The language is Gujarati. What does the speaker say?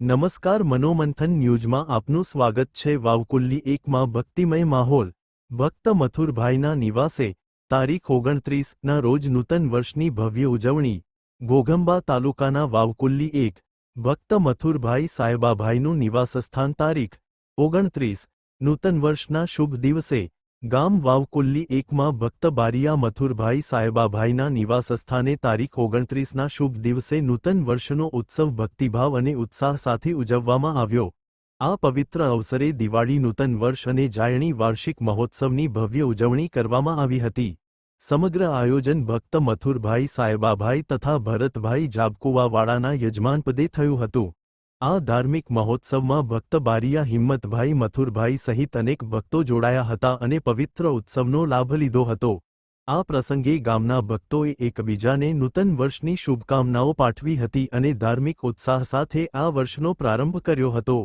નમસ્કાર મનોમંથન ન્યૂઝમાં આપનું સ્વાગત છે વાવકુલ્લી એકમાં ભક્તિમય માહોલ. ભક્ત મથુરભાઈના નિવાસે તારીખ ઓગણત્રીસના રોજ નૂતન વર્ષની ભવ્ય ઉજવણી. ગોગંબા તાલુકાના વાવકુલ્લી એક. ભક્ત મથુરભાઈ સાયબાભાઈનું નિવાસસ્થાન તારીખ ઓગણત્રીસ. નૂતન વર્ષના શુભ દિવસે ગામ વાવકુલ્લી એકમાં ભક્ત બારિયા મથુરભાઈ સાયબાભાઈના નિવાસસ્થાને તારીખ ઓગણત્રીસના શુભ દિવસે નૂતન વર્ષનો ઉત્સવ ભક્તિભાવ અને ઉત્સાહ સાથે ઉજવવામાં આવ્યો. આ પવિત્ર અવસરે દિવાળી, નૂતન વર્ષ અને જાયણી વાર્ષિક મહોત્સવની ભવ્ય ઉજવણી કરવામાં આવી હતી. સમગ્ર આયોજન ભક્ત મથુરભાઈ સાયબાભાઈ તથા ભરતભાઈ જાબકુવાવાળાના યજમાનપદે થયું હતું. આ ધાર્મિક મહોત્સવમાં ભક્ત બારિયા હિંમતભાઈ મથુરભાઈ સહિત અનેક ભક્તો જોડાયા હતા અને પવિત્ર ઉત્સવનો લાભ લીધો હતો. આ પ્રસંગે ગામના ભક્તોએ એકબીજાને નૂતન વર્ષની શુભકામનાઓ પાઠવી હતી અને ધાર્મિક ઉત્સાહ સાથે આ વર્ષનો પ્રારંભ કર્યો હતો.